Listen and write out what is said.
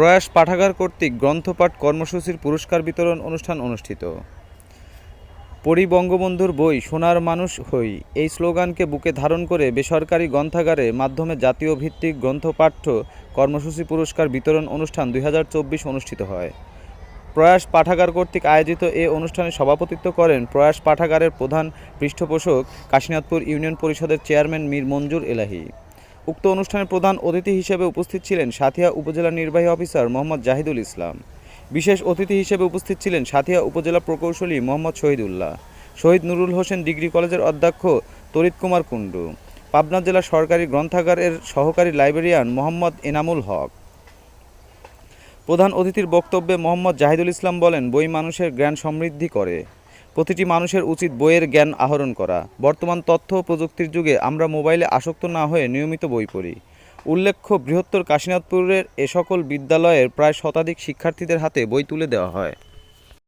প্রয়াস পাঠাগার কর্তৃক গ্রন্থপাঠ কর্মসূচির পুরস্কার বিতরণ অনুষ্ঠান অনুষ্ঠিত। পরি বঙ্গবন্ধুর বই, সোনার মানুষ হই, এই স্লোগানকে বুকে ধারণ করে বেসরকারি গ্রন্থাগারে মাধ্যমে জাতীয় ভিত্তিক গ্রন্থপাঠ্য কর্মসূচি পুরস্কার বিতরণ অনুষ্ঠান দুই হাজার চব্বিশ অনুষ্ঠিত হয়। প্রয়াস পাঠাগার কর্তৃক আয়োজিত এ অনুষ্ঠানে সভাপতিত্ব করেন প্রয়াস পাঠাগারের প্রধান পৃষ্ঠপোষক কাশীনাথপুর ইউনিয়ন পরিষদের চেয়ারম্যান মীর মঞ্জুর এলাহি। উক্ত অনুষ্ঠানে প্রধান অতিথি হিসেবে উপস্থিত ছিলেন সাথিয়া উপজেলা নির্বাহী অফিসার মোহাম্মদ জাহিদুল ইসলাম। বিশেষ অতিথি হিসেবে উপস্থিত ছিলেন সাথিয়া উপজেলা প্রকৌশলী মোহাম্মদ শহীদুল্লাহ, শহীদ নুরুল হোসেন ডিগ্রি কলেজের অধ্যক্ষ তরিত কুমার কুণ্ডু, পাবনা জেলা সরকারি গ্রন্থাগারের সহকারী লাইব্রেরিয়ান মোহাম্মদ এনামুল হক। প্রধান অতিথির বক্তব্যে মোহাম্মদ জাহিদুল ইসলাম বলেন, বই মানুষের জ্ঞান সমৃদ্ধি করে। প্রতিটি মানুষের উচিত বইয়ের জ্ঞান আহরণ করা। বর্তমান তথ্য প্রযুক্তির যুগে আমরা মোবাইলে আসক্ত না হয়ে নিয়মিত বই পড়ি। উল্লেখ্য, বৃহত্তর কাশীনাথপুরের এ সকল বিদ্যালয়ের প্রায় শতাধিক শিক্ষার্থীদের হাতে বই তুলে দেওয়া হয়।